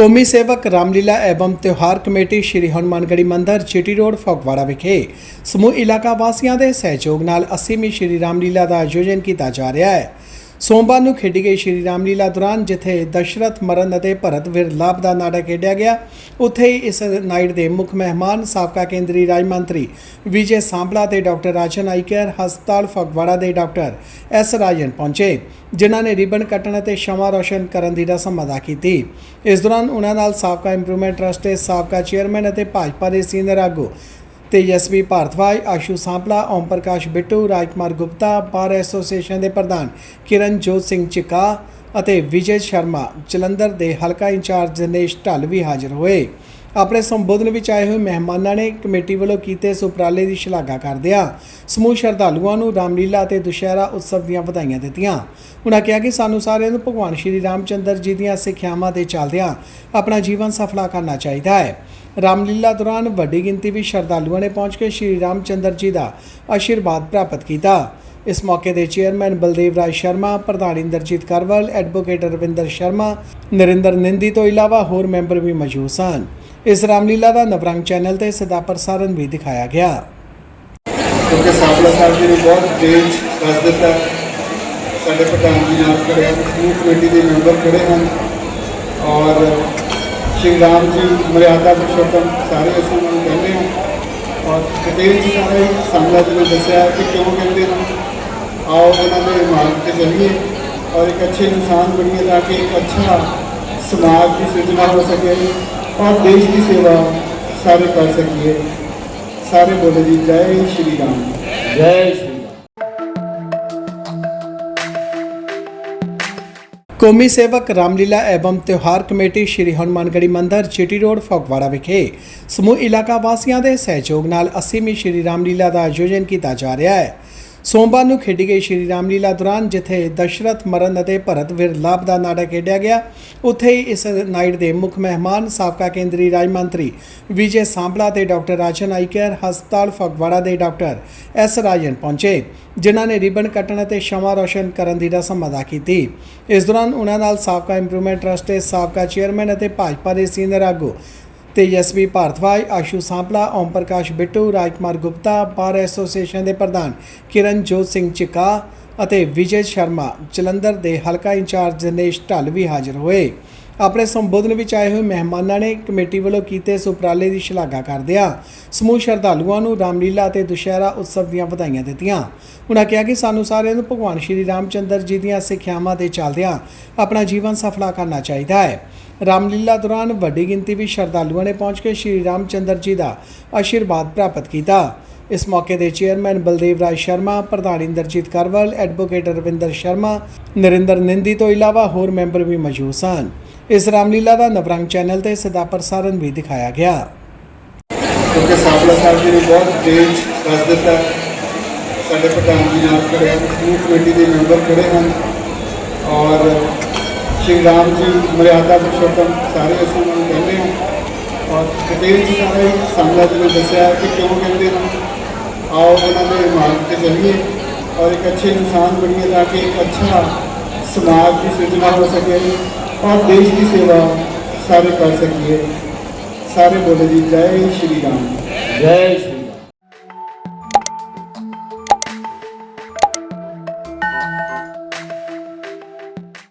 ਕੌਮੀ ਸੇਵਕ ਰਾਮਲੀਲਾ ਐਵਮ ਤਿਉਹਾਰ ਕਮੇਟੀ ਸ਼੍ਰੀ ਹਨੂਮਾਨਗੜ੍ਹੀ ਮੰਦਿਰ ਚਿੱਟੀ ਰੋਡ, ਫਗਵਾੜਾ ਵਿਖੇ ਸਮੂਹ ਇਲਾਕਾ ਵਾਸੀਆਂ ਦੇ ਸਹਿਯੋਗ ਨਾਲ 80ਵੀਂ ਸ਼੍ਰੀ ਰਾਮਲੀਲਾ ਦਾ ਆਯੋਜਨ ਕੀਤਾ ਜਾ ਰਿਹਾ ਹੈ। ਸੋਮਵਾਰ ਨੂੰ ਖੇਡੀ ਗਈ ਸ਼੍ਰੀ ਰਾਮਲੀਲਾ ਦੌਰਾਨ ਜਿੱਥੇ ਦਸ਼ਰਥ, ਮਰਨ ਅਤੇ ਭਰਤ ਵਿਰਲਾਪ ਦਾ ਨਾਟਕ ਖੇਡਿਆ ਗਿਆ। ਉੱਥੇ ਹੀ ਇਸ ਨਾਈਟ ਦੇ ਮੁੱਖ ਮਹਿਮਾਨ, ਸਾਬਕਾ ਕੇਂਦਰੀ ਰਾਜ ਮੰਤਰੀ ਵਿਜੇ ਸਾਂਪਲਾ ਤੇ ਡਾਕਟਰ ਰਾਜਨ ਆਈਕਰ ਹਸਪਤਾਲ ਫਗਵਾੜਾ ਦੇ ਡਾਕਟਰ ਐਸ ਰਾਜਨ ਪਹੁੰਚੇ, ਜਿਨ੍ਹਾਂ ਨੇ ਰਿਬਨ ਕੱਟਣ ਅਤੇ ਸ਼ਮਾ ਰੋਸ਼ਨ ਕਰਨ ਦੀ ਰਸਮ ਅਦਾ ਕੀਤੀ। ਇਸ ਦੌਰਾਨ ਉਹਨਾਂ ਨਾਲ ਸਾਬਕਾ ਇੰਪਰੂਵਮੈਂਟ ਟਰਸਟ ਦੇ ਸਾਬਕਾ ਚੇਅਰਮੈਨ ਅਤੇ ਭਾਜਪਾ ਦੇ ਸੀਨੀਅਰ ਆਗੂ ਤੇਜਸਵੀ ਭਾਰਤਵਾਜ ਆਸ਼ੂ ਸਾਂਪਲਾ, ਓਮ ਪ੍ਰਕਾਸ਼ ਬਿੱਟੂ, ਰਾਜਕੁਮਾਰ ਗੁਪਤਾ, ਬਾਰ ਐਸੋਸੀਏਸ਼ਨ ਦੇ ਪ੍ਰਧਾਨ ਕਿਰਨਜੋਤ ਸਿੰਘ ਚਿਕਾ ਅਤੇ ਵਿਜੇ ਸ਼ਰਮਾ, ਜਲੰਧਰ ਦੇ ਹਲਕਾ ਇੰਚਾਰਜ ਦਿਨੇਸ਼ ਢੱਲ ਵੀ ਹਾਜ਼ਰ ਹੋਏ। ਆਪਣੇ ਸੰਬੋਧਨ ਵਿੱਚ ਆਏ ਹੋਏ ਮਹਿਮਾਨਾਂ ਨੇ ਕਮੇਟੀ ਵੱਲੋਂ ਕੀਤੇ ਇਸ ਉਪਰਾਲੇ ਦੀ ਸ਼ਲਾਘਾ ਕਰਦਿਆਂ ਸਮੂਹ ਸ਼ਰਧਾਲੂਆਂ ਨੂੰ ਰਾਮਲੀਲਾ ਅਤੇ ਦੁਸ਼ਹਿਰਾ ਉਤਸਵ ਦੀਆਂ ਵਧਾਈਆਂ ਦਿੱਤੀਆਂ। ਉਹਨਾਂ ਕਿਹਾ ਕਿ ਸਾਨੂੰ ਸਾਰਿਆਂ ਨੂੰ ਭਗਵਾਨ ਸ਼੍ਰੀ ਰਾਮਚੰਦਰ ਜੀ ਦੀਆਂ ਸਿੱਖਿਆਵਾਂ ਦੇ ਚੱਲਦਿਆਂ ਆਪਣਾ ਜੀਵਨ ਸਫਲਾ ਕਰਨਾ ਚਾਹੀਦਾ ਹੈ। ਰਾਮਲੀਲਾ ਦੌਰਾਨ ਵੱਡੀ ਗਿਣਤੀ ਵਿੱਚ ਸ਼ਰਧਾਲੂਆਂ ਨੇ ਪਹੁੰਚ ਕੇ ਸ਼੍ਰੀ ਰਾਮਚੰਦਰ ਜੀ ਦਾ ਆਸ਼ੀਰਵਾਦ ਪ੍ਰਾਪਤ ਕੀਤਾ। ਇਸ ਮੌਕੇ ਦੇ ਚੇਅਰਮੈਨ ਬਲਦੇਵ ਰਾਜ ਸ਼ਰਮਾ, ਪ੍ਰਧਾਨ ਇੰਦਰਜੀਤ ਕਰਵਲ, ਐਡਵੋਕੇਟ ਰਵਿੰਦਰ ਸ਼ਰਮਾ, ਨਰਿੰਦਰ ਨਿੰਦੀ ਤੋਂ ਇਲਾਵਾ ਹੋਰ ਮੈਂਬਰ ਵੀ ਮੌਜੂਦ ਸਨ। ਇਸ ਰਾਮਲੀਲਾ ਦਾ ਨਵਰੰਗ ਚੈਨਲ ਤੇ ਸਿੱਧਾ ਪ੍ਰਸਾਰਣ ਵੀ ਦਿਖਾਇਆ ਗਿਆ। ਕਿਉਂਕਿ ਸਾਬਲਾ ਸਾਹਿਬ ਜੀ ਨੇ ਬਹੁਤ ਤੇਜ਼ ਦੱਸ ਦਿੱਤਾ। ਸਾਡੇ ਪ੍ਰਧਾਨ ਜੀ ਨਾਲ ਖੜੇ ਸਮੂਹ ਕਮੇਟੀ ਦੇ ਮੈਂਬਰ ਖੜੇ ਹਨ। ਔਰ ਸ਼੍ਰੀ ਰਾਮ ਜੀ, ਮਰਿਆਦਾ ਪੁਰਸ਼ੋਤਮ, ਸਾਰੇ ਅਸੀਂ ਉਹਨਾਂ ਨੂੰ ਕਹਿੰਦੇ ਹਾਂ। ਔਰ ਡਿਟੇਲ ਚ ਸਾਰੇ ਸਾਹਮਣਾ ਜੀ ਨੇ ਦੱਸਿਆ ਕਿ ਕਿਉਂ ਕਹਿੰਦੇ ਹਨ ਆਓ ਉਹਨਾਂ ਦੇ ਮਾਰਗ ਤੇ ਚੱਲੀਏ ਔਰ ਇੱਕ ਅੱਛੇ ਇਨਸਾਨ ਬਣੀਏ ਤਾਂ ਕਿ ਇੱਕ ਅੱਛਾ ਸਮਾਜ ਦੀ ਸਿਰਜਣਾ ਹੋ ਸਕੇ ਔਰ ਦੇਸ਼ ਦੀ ਸੇਵਾ ਸਾਰੇ ਕਰ ਸਕੀਏ ਸਾਰੇ ਬੋਲੇ ਜੀ ਜੈ ਕੌਮੀ ਸੇਵਕ ਰਾਮਲੀਲਾ ਐਵਮ ਤਿਉਹਾਰ ਕਮੇਟੀ ਸ਼੍ਰੀ ਹਨੂਮਾਨਗੜ੍ਹੀ ਮੰਦਿਰ ਚਿਟੀ ਰੋਡ, ਫਗਵਾੜਾ ਵਿਖੇ ਸਮੂਹ ਇਲਾਕਾ ਵਾਸੀਆਂ ਦੇ ਸਹਿਯੋਗ ਨਾਲ 80ਵੀਂ ਸ਼੍ਰੀ ਰਾਮਲੀਲਾ ਦਾ ਆਯੋਜਨ ਕੀਤਾ ਜਾ ਰਿਹਾ ਹੈ। ਸੋਮਵਾਰ ਨੂੰ ਖੇਡੀ ਗਈ ਸ਼੍ਰੀ ਰਾਮਲੀਲਾ ਦੌਰਾਨ ਜਿੱਥੇ ਦਸ਼ਰਥ ਮਰਨ ਅਤੇ ਭਰਤ ਵਿਰਲਾਪ ਦਾ ਨਾਟਕ ਖੇਡਿਆ ਗਿਆ, ਉੱਥੇ ਹੀ ਇਸ ਨਾਈਟ ਦੇ ਮੁੱਖ ਮਹਿਮਾਨ, ਸਾਬਕਾ ਕੇਂਦਰੀ ਰਾਜ ਮੰਤਰੀ ਵਿਜੇ ਸਾਂਪਲਾ ਤੇ ਡਾਕਟਰ ਰਾਜਨ ਆਈਕਰ ਹਸਪਤਾਲ ਫਗਵਾੜਾ ਦੇ ਡਾਕਟਰ ਐਸ ਰਾਜਨ ਪਹੁੰਚੇ, ਜਿਨ੍ਹਾਂ ਨੇ ਰਿਬਨ ਕੱਟਣ ਅਤੇ ਸ਼ਮਾ ਰੋਸ਼ਨ ਕਰਨ ਦੀ ਰਸਮ ਅਦਾ ਕੀਤੀ। ਇਸ ਦੌਰਾਨ ਉਹਨਾਂ ਨਾਲ ਸਾਬਕਾ ਇੰਪਰੂਵਮੈਂਟ ਟਰਸਟ ਦੇ ਸਾਬਕਾ ਚੇਅਰਮੈਨ ਅਤੇ ਭਾਜਪਾ ਦੇ ਸੀਨੀਅਰ ਆਗੂ ਤੇਜਸਵੀ ਭਾਰਤਵਾਜ ਆਸ਼ੂ ਸਾਂਪਲਾ, ਓਮ ਪ੍ਰਕਾਸ਼ ਬਿੱਟੂ, ਰਾਜਕੁਮਾਰ ਗੁਪਤਾ, ਬਾਰ ਐਸੋਸੀਏਸ਼ਨ ਦੇ ਪ੍ਰਧਾਨ ਕਿਰਨਜੋਤ ਸਿੰਘ ਚਿਕਾ ਅਤੇ ਵਿਜੇ ਸ਼ਰਮਾ, ਜਲੰਧਰ ਦੇ ਹਲਕਾ ਇੰਚਾਰਜ ਦਿਨੇਸ਼ ਢੱਲ ਵੀ ਹਾਜ਼ਰ ਹੋਏ। ਆਪਣੇ ਸੰਬੋਧਨ ਵਿੱਚ ਆਏ ਹੋਏ ਮਹਿਮਾਨਾਂ ਨੇ ਕਮੇਟੀ ਵੱਲੋਂ ਕੀਤੇ ਇਸ ਉਪਰਾਲੇ ਦੀ ਸ਼ਲਾਘਾ ਕਰਦਿਆਂ ਸਮੂਹ ਸ਼ਰਧਾਲੂਆਂ ਨੂੰ ਰਾਮਲੀਲਾ ਅਤੇ ਦੁਸ਼ਹਿਰਾ ਉਤਸਵ ਦੀਆਂ ਵਧਾਈਆਂ ਦਿੱਤੀਆਂ। ਉਹਨਾਂ ਕਿਹਾ ਕਿ ਸਾਨੂੰ ਸਾਰਿਆਂ ਨੂੰ ਭਗਵਾਨ ਸ਼੍ਰੀ ਰਾਮਚੰਦਰ ਜੀ ਦੀਆਂ ਸਿੱਖਿਆਵਾਂ ਤੇ ਚੱਲਦਿਆਂ ਆਪਣਾ ਜੀਵਨ ਸਫਲਾ ਕਰਨਾ ਚਾਹੀਦਾ ਹੈ। ਰਾਮਲੀਲਾ ਦੌਰਾਨ ਵੱਡੀ ਗਿਣਤੀ ਵਿੱਚ ਸ਼ਰਧਾਲੂਆਂ ਨੇ ਪਹੁੰਚ ਕੇ ਸ਼੍ਰੀ ਰਾਮਚੰਦਰ ਜੀ ਦਾ ਆਸ਼ੀਰਵਾਦ ਪ੍ਰਾਪਤ ਕੀਤਾ। ਇਸ ਮੌਕੇ ਦੇ ਚੇਅਰਮੈਨ ਬਲਦੇਵ ਰਾਜ ਸ਼ਰਮਾ, ਪ੍ਰਧਾਨ ਇੰਦਰਜੀਤ ਕਰਵਲ, ਐਡਵੋਕੇਟ ਰਵਿੰਦਰ ਸ਼ਰਮਾ, ਨਰਿੰਦਰ ਨਿੰਦੀ ਤੋਂ ਇਲਾਵਾ ਹੋਰ ਮੈਂਬਰ ਵੀ ਮੌਜੂਦ ਸਨ। ਇਸ ਰਾਮਲੀਲਾ ਦਾ ਨਵਰੰਗ ਚੈਨਲ ਤੇ ਸਿੱਧਾ ਪ੍ਰਸਾਰਣ ਵੀ ਦਿਖਾਇਆ ਗਿਆ ਕਿਉਂਕਿ ਸਾਬਲਾ ਸਾਹਿਬ ਜੀ ਨੇ ਬਹੁਤ ਤੇਜ਼ ਦੱਸ ਦਿੱਤਾ ਸਾਡੇ ਪ੍ਰਧਾਨ ਜੀ ਨਾਲ ਖੜੇ ਹਨ ਸਮੂਹ ਕਮੇਟੀ ਦੇ ਮੈਂਬਰ ਖੜੇ ਹਨ ਔਰ ਸ਼੍ਰੀ ਰਾਮ ਜੀ ਮਰਿਆਦਾ ਪੁਰਸ਼ੋਤਮ ਸਾਰੇ ਅਸੀਂ ਉਹਨਾਂ ਨੂੰ ਕਹਿੰਦੇ ਹਾਂ ਔਰ ਡਿਟੇਲ ਚ ਸਾਰੇ ਸਾਹਮਣਾ ਜੀ ਨੇ ਦੱਸਿਆ ਕਿ ਕਿਉਂ ਕਹਿੰਦੇ ਹਨ ਆਓ ਉਹਨਾਂ ਦੇ ਮਾਰਗ ਤੇ ਚੱਲੀਏ ਔਰ ਇੱਕ ਅੱਛੇ ਇਨਸਾਨ ਬਣੀਏ ਤਾਂ ਕਿ ਇੱਕ ਅੱਛਾ ਸਮਾਜ ਦੀ ਸਿਰਜਣਾ ਹੋ ਸਕੇ ਔਰ ਦੇਸ਼ ਦੀ ਸੇਵਾ ਸਾਰੇ ਕਰ ਸਕੀਏ। ਸਾਰੇ ਬੋਲੇ ਜੀ ਜੈ ਸ਼੍ਰੀ ਰਾਮ। ਜੈ